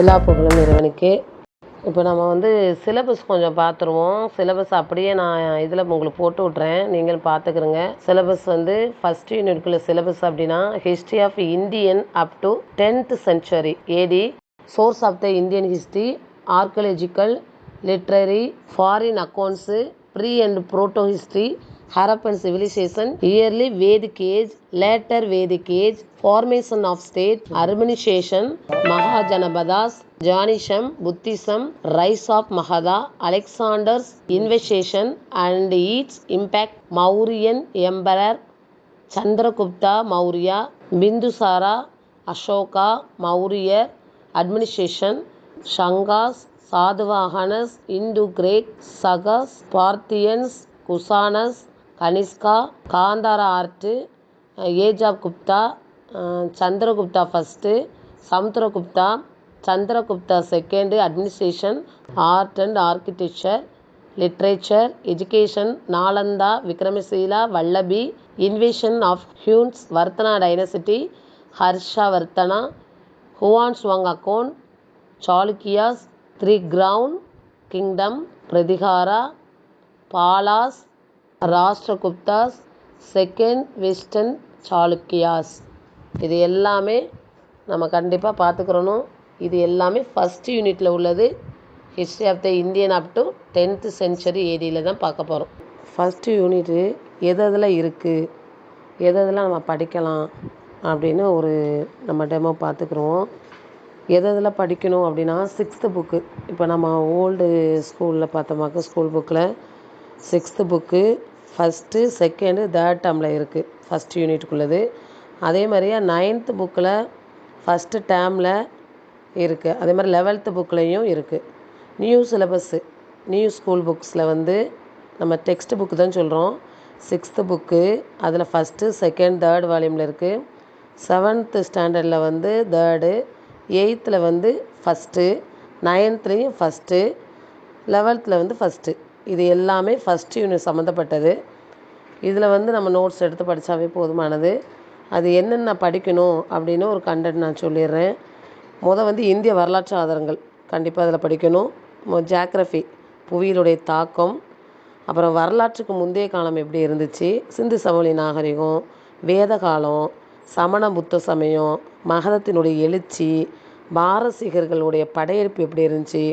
எல்லா புகழும் இறைவனுக்கே இப்போ நம்ம வந்து சிலபஸ் கொஞ்சம் பார்த்துருவோம் சிலபஸ் அப்படியே நான் இதில் உங்களுக்கு போட்டு விட்றேன் நீங்களும் பார்த்துக்கிறங்க சிலபஸ் வந்து ஃபஸ்ட் யூனிட்குள்ள சிலபஸ் அப்படின்னா history of Indian up to tenth century A D source of the Indian history archaeological literary foreign accounts pre and proto history Harappan civilization, early Vedic age, later Vedic age, formation of state, urbanization, Mahajanapadas, Jainism, Buddhism, rise of Magadha, Alexander's invasion and its impact, Mauryan emperor, Chandragupta Maurya, Bindusara, Ashoka, Maurya, administration, Shangas, Sadavahanas, Indo-Greek, Sagas, Parthians, Kusanas, Kanishka Gandhara art age of Gupta Chandragupta first Samudragupta Chandragupta second administration art and architecture literature education Nalanda Vikramashila Vallabhi invasion of Huns Vardhana dynasty Harshavardhana Hiuen Tsang account Chalukyas three crown kingdom Pratihara Palas Rashtraguptas second western Chalukyas. இது எல்லாமே நம்ம கண்டிப்பாக பார்த்துக்கிறணும் இது எல்லாமே first யூனிட்டில் உள்ளது. History of the Indian up to tenth century ஏடியில் தான் பார்க்க போகிறோம் ஃபஸ்ட்டு யூனிட்டு எது எதில் இருக்குது எது எதெல்லாம் நம்ம படிக்கலாம்? அப்படின்னு ஒரு நம்ம டெமோ பார்த்துக்குருவோம் எது எதில் படிக்கணும் அப்படின்னா சிக்ஸ்த்து புக்கு இப்போ நம்ம ஓல்டு ஸ்கூலில் பார்த்தோமாக்க ஸ்கூல் புக்கில் sixth book first second third டேர்மில் இருக்குது ஃபஸ்ட் யூனிட்டுக்குள்ளது அதே மாதிரியே நைன்த்து புக்கில் ஃபஸ்ட்டு டேர்மில் இருக்குது அதே மாதிரி லெவல்த்து புக்லேயும் இருக்குது நியூ சிலபஸ்ஸு நியூ ஸ்கூல் புக்ஸில் வந்து நம்ம டெக்ஸ்ட் புக்கு தான் சொல்கிறோம் சிக்ஸ்த்து புக்கு அதில் ஃபஸ்ட்டு செகண்ட் தேர்ட் வால்யூமில் இருக்குது செவன்த்து ஸ்டாண்டர்டில் வந்து தேர்டு எயித்தில் வந்து ஃபஸ்ட்டு நைன்த்துலேயும் ஃபஸ்ட்டு லெவல்த்தில் வந்து ஃபஸ்ட்டு இது எல்லாமே ஃபஸ்ட் யூனிட் சம்மந்தப்பட்டது இதில் வந்து நம்ம நோட்ஸ் எடுத்து படித்தாவே போதுமானது. அது என்னென்ன படிக்கணும் அப்படின்னு ஒரு கண்டென்ட் நான் சொல்லிடுறேன். மொதல் வந்து இந்திய வரலாற்று ஆதாரங்கள். கண்டிப்பாக அதில் படிக்கணும். ஜாக்ரஃபி புவியிலுடைய தாக்கம். அப்புறம் வரலாற்றுக்கு முந்தைய காலம் எப்படி இருந்துச்சு? சிந்து சமவெளி நாகரிகம் வேத காலம் சமண புத்த சமயம் மகதத்தினுடைய எழுச்சி பாரசீகர்களுடைய படையெடுப்பு எப்படி இருந்துச்சு?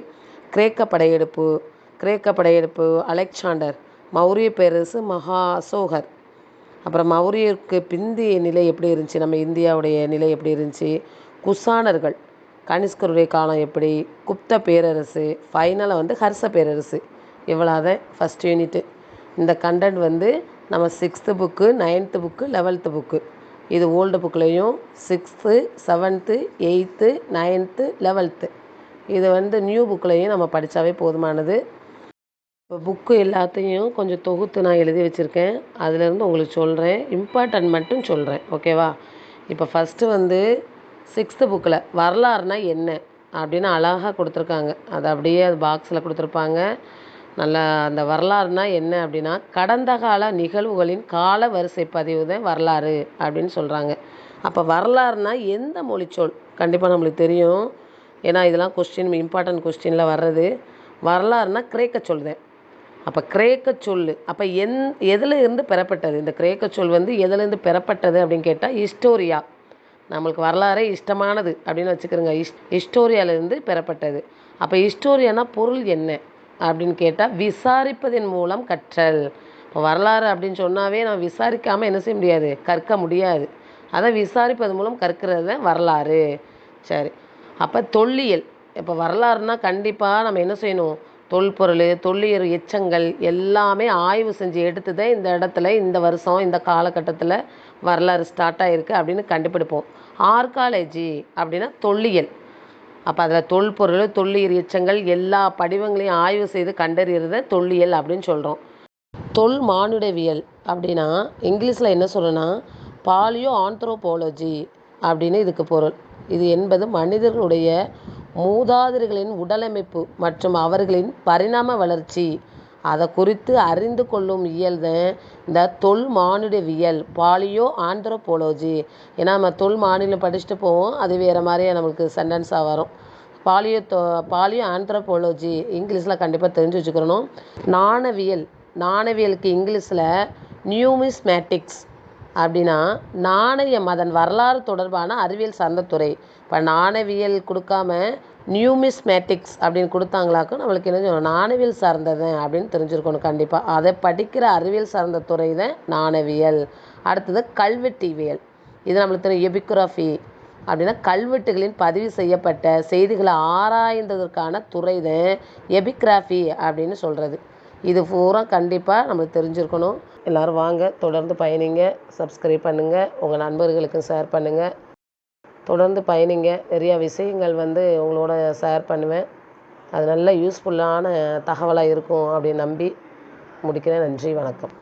கிரேக்க படையெடுப்பு கிரேக்க படையெடுப்பு அலெக்சாண்டர் மௌரிய பேரரசு மகா அசோகர். அப்புறம் மௌரியருக்கு பிந்திய நிலை எப்படி இருந்துச்சு? நம்ம இந்தியாவுடைய நிலை எப்படி இருந்துச்சு? குசானர்கள் கனிஷ்கருடைய காலம் எப்படி? குப்த பேரரசு ஃபைனலாக வந்து ஹர்ஷ பேரரசு. இவ்வளோதான் ஃபஸ்ட் யூனிட்டு இந்த கண்டென்ட் வந்து நம்ம sixth book ninth book eleventh book இது old புக்லேயும் sixth seventh eighth ninth eleventh இது வந்து நியூ புக்லேயும் நம்ம படித்தாவே போதுமானது. இப்போ புக்கு எல்லாத்தையும் கொஞ்சம் தொகுத்து நான் எழுதி வச்சுருக்கேன். அதுலேருந்து உங்களுக்கு சொல்கிறேன் இம்பார்ட்டன்ட் மட்டும் சொல்கிறேன் ஓகேவா? இப்போ ஃபஸ்ட்டு வந்து சிக்ஸ்த்து புக்கில் வரலாறுனா என்ன? அப்படின்னு அழகாக கொடுத்துருக்காங்க. அது அப்படியே அது பாக்ஸில் கொடுத்துருப்பாங்க. நல்லா அந்த வரலாறுனா என்ன அப்படின்னா கடந்த கால நிகழ்வுகளின் கால வரிசை பதிவு தான் வரலாறு அப்படின்னு சொல்கிறாங்க அப்போ வரலாறுனா எந்த மொழிச்சொல்? கண்டிப்பாக நம்மளுக்கு தெரியும். ஏன்னா இதெல்லாம் கொஸ்டின் இம்பார்ட்டன்ட் கொஸ்டினில் வர்றது. வரலாறுனா கிரேக்க சொல்தேன் அப்போ கிரேக்க சொல் அப்போ எந் எதில் இருந்து பெறப்பட்டது? இந்த கிரேக்க சொல் வந்து எதுலேருந்து பெறப்பட்டது அப்படின்னு கேட்டால் ஹிஸ்டோரியா நம்மளுக்கு வரலாறே இஷ்டமானது அப்படின்னு வச்சுக்கிறோங்க ஹிஸ் ஹிஸ்டோரியாவிலேருந்து பெறப்பட்டது. அப்போ ஹிஸ்டோரியானா பொருள் என்ன? அப்படின்னு கேட்டால் விசாரிப்பதன் மூலம் கற்றல். இப்போ வரலாறு அப்படின்னு சொன்னாவே நம்ம விசாரிக்காமல் என்ன செய்ய முடியாது? கற்க முடியாது. அதை விசாரிப்பது மூலம் கற்கிறது தான் வரலாறு. சரி. அப்போ தொல்லியல். இப்போ வரலாறுனா கண்டிப்பாக நம்ம என்ன செய்யணும்? தொல்பொருள் தொல்லியல் எச்சங்கள் எல்லாமே ஆய்வு செஞ்சு எடுத்து தான் இந்த இடத்துல இந்த வருஷம் இந்த காலகட்டத்தில் வரலாறு ஸ்டார்ட் ஆகிருக்கு அப்படின்னு கண்டுபிடிப்போம். ஆர்காலஜி அப்படின்னா தொல்லியல். அப்போ அதில் தொல்பொருள் தொல்லியல் எச்சங்கள் எல்லா படிவங்களையும் ஆய்வு செய்து கண்டறியறத தொல்லியல் அப்படின்னு சொல்கிறோம் தொல் மானுடவியல் அப்படின்னா இங்கிலீஷில் என்ன சொல்லணும்னா பாலியோ ஆந்த்ரோபாலஜி அப்படின்னு இதுக்கு பொருள். இது என்பது மனிதர்களுடைய மூதாதையர்களின் உடலமைப்பு மற்றும் அவர்களின் பரிணாம வளர்ச்சி. அதை குறித்து அறிந்து கொள்ளும் இயல் தான் இந்த தொல் மானுடவியல் பாலியோ ஆந்த்ரோபாலஜி. ஏன்னா நம்ம தொல் மாநிலம் படிச்சுட்டு போவோம் அது வேறு மாதிரியே நம்மளுக்கு சென்டென்ஸாக வரும். பாலியோ பாலியோ ஆந்த்ரோபாலஜி இங்கிலீஷில் கண்டிப்பாக தெரிஞ்சு வச்சுக்கிறணும் நாணவியல் நாணயவியலுக்கு இங்கிலீஷில் நியூமிஸ்மேட்டிக்ஸ் அப்படின்னா நாணயம் அதன் வரலாறு தொடர்பான அறிவியல் சார்ந்த துறை. இப்போ நாணயவியல் கொடுக்காம நியூமிஸ்மேட்டிக்ஸ் அப்படின்னு கொடுத்தாங்களாக்கும் நம்மளுக்கு என்ன நாணவியல் நாணயவியல் சார்ந்தது அப்படின்னு தெரிஞ்சுருக்கணும் கண்டிப்பாக அதை படிக்கிற அறிவியல் சார்ந்த துறை தான் நாணயவியல் அடுத்தது கல்வெட்டிவியல். இது நம்மளுக்கு தெரியும் எபிக்ராஃபி. அப்படின்னா கல்வெட்டுகளின் பதிவு செய்யப்பட்ட செய்திகளை ஆராய்ந்ததற்கான துறை தான் எபிக்ராஃபி அப்படின்னு சொல்கிறது இது பூரா கண்டிப்பாக நம்மளுக்கு தெரிஞ்சுருக்கணும். எல்லோரும் வாங்க தொடர்ந்து பயணிங்க சப்ஸ்கிரைப் பண்ணுங்கள் உங்கள் நண்பர்களுக்கும் ஷேர் பண்ணுங்கள் தொடர்ந்து பயணிங்க. நிறையா விஷயங்கள் வந்து உங்களோட ஷேர் பண்ணுவேன். அது நல்ல யூஸ்ஃபுல்லான தகவலாக இருக்கும் அப்படின்னு நம்பி முடிக்கிறேன். நன்றி வணக்கம்.